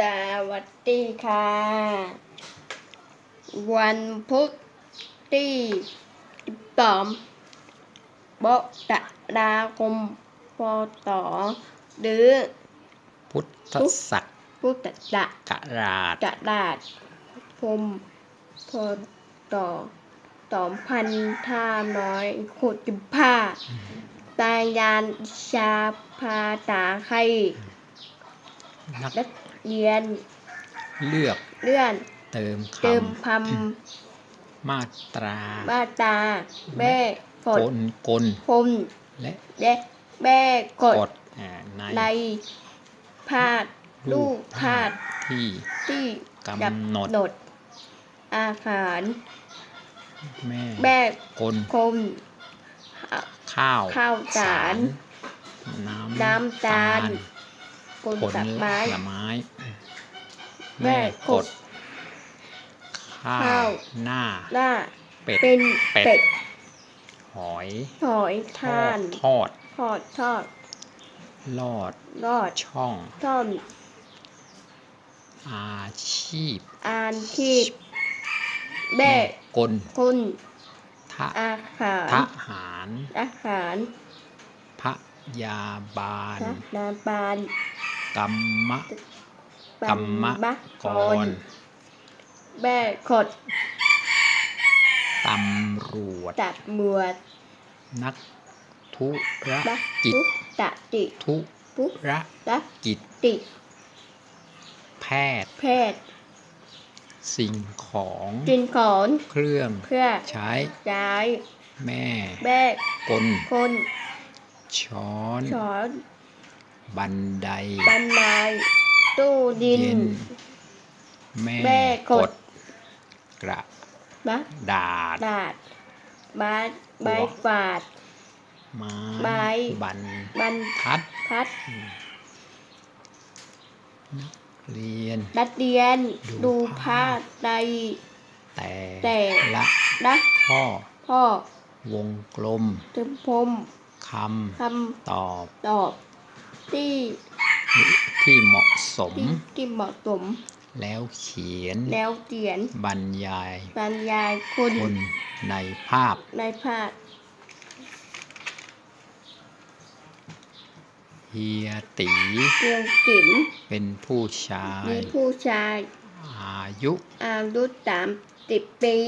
สวัสดีค่ะ วันพุธที่12บกฎาคมพศหรือ พุทธศักพุทธศักราชราชคมพศสองพันห้าร้อยหกสิบห้าตายานชาภาษาไทยนัก เรียน เลือก เลื่อน เติมคเติมพำมาตราำมาตราแม่กกดลกลพมและและแม่กดกฎอ่าในในพาดลูกพาดที่ที่กำหนดหนด อาหารแม่แม่กลคม ข้าวข้าวสาร น้ำน้ำตาล กลผลสัไม้ละไม้ แม่แม่กกดดข้าข้าววหน้า หน้า เป็ดเป็นเป็ดเป็ดหอย หอยททาอดนทอด ทอดทอดลอดรอดช่องท่อมอาชีพ อานชีพแม่กลคุณทะอาหารทหาร อาหารพยาบาลนะนาบาน กรรมะปักรรมมะกรแม่กดตำรวจตัดมวดนักธุรบักิจตุตะติธุปุรตะกิจติแพทย์แพทย์สิ่งของจินของเครื่องเพื่อใช้ย้ายแม่แม่กลคนช้อนช้อน บันได บันไดตู้ดินเย็นแม่แม่กด กระบักดาษดาดบาสใบกวาดไม้ไม้บันบรรทัดพัดเรียนนัดเรียน ดูดูภาภาพพใดแต่แต่ละนะข้อพ่อวงกลมถึงพมคคำตอบำตอบ ที่ที่เหมาะสม ที่ที่เหมาะสม แล้วเขียน แล้วเขียน บรรยาย บรรยายคุณคนในภาพ ในภาพเฮียตีเรียงจิ๋มเป็นผู้ชายมีผู้ชาย อายุอายุสามสิบปี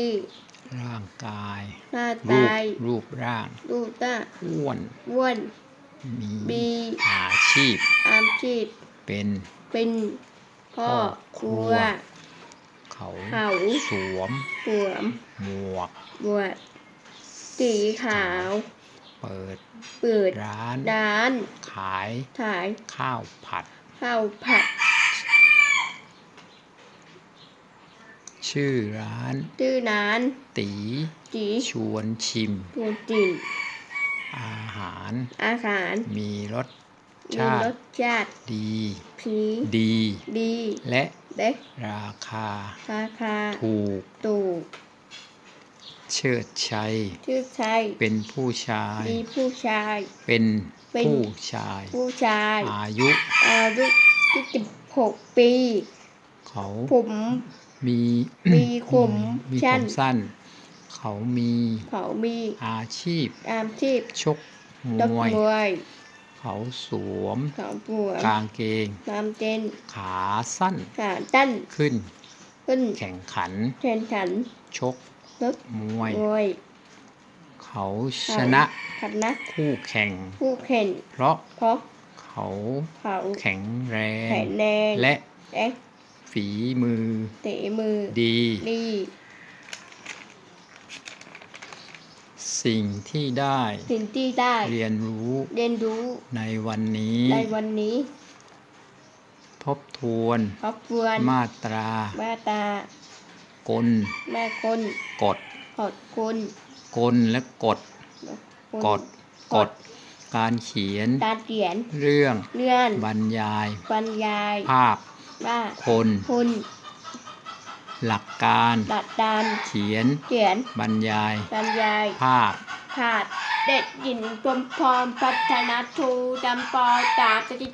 ร่างกายหน้ารูปตายรูปร่างดูตาอ้วนอ้วน มีมีอาชีพ อาชีพ เป็นเป็นพ่อครัว เขาเขาสวมสวมหมวกบวชสีขาว เปิด เปิดร้าน ร้าน ขาย ขาย ข้าวผัด ข้าวผัด ชื่อร้าน ชื่อร้าน ตีจีชวนชิมปูจิน อาหาร อาหาร มีรสมีชารสติชาติ ดีผีดี ดี และเด็กราคา ราคา ถูกตูก เชิดชัยชื่อชัย เป็นผู้ชาย มีผู้ชาย เป็นเป็นผู้ชาย ผู้ชาย อายุ อายุที่สิบหกปี เขาผมมี มีผมมีผสั้นมสั้น เขามีเขามีอาชีพ อาชีพชกมนักวยมวย เขาสวมเขาปวดกางเกงตามเจนขาสั้นขาตั้นขึ้น ขึ้น แข่งขันแทนขัน ชกนักมวยมวยเขาชนะขันนะคู่แข่งผู้แข่ง เพราะเพราะเขาเขาแข็งแรแข็งงแรงและเอ๊ะฝีมือเตะมือดีดี สิ่งที่ได้ สิ่งที่ได้ เรียนรู้ เรียนรู้ ในวันนี้ ในวันนี้ ทบทวนครอบครัวมาตราแม่ตากลแม่คนกฎขอบคุณกลและกฎคุณกฎกฎการเขียน การเขียน เรื่องเลื่อนบรรยาย บรรยาย ภาพว่าคนคุณ หลักการดัดดานเขียน เขียน บรรยาย บรรยาย ภาพขาดเด็ดหญินกลมพรพัฒนาทูดำปอตาปฏิ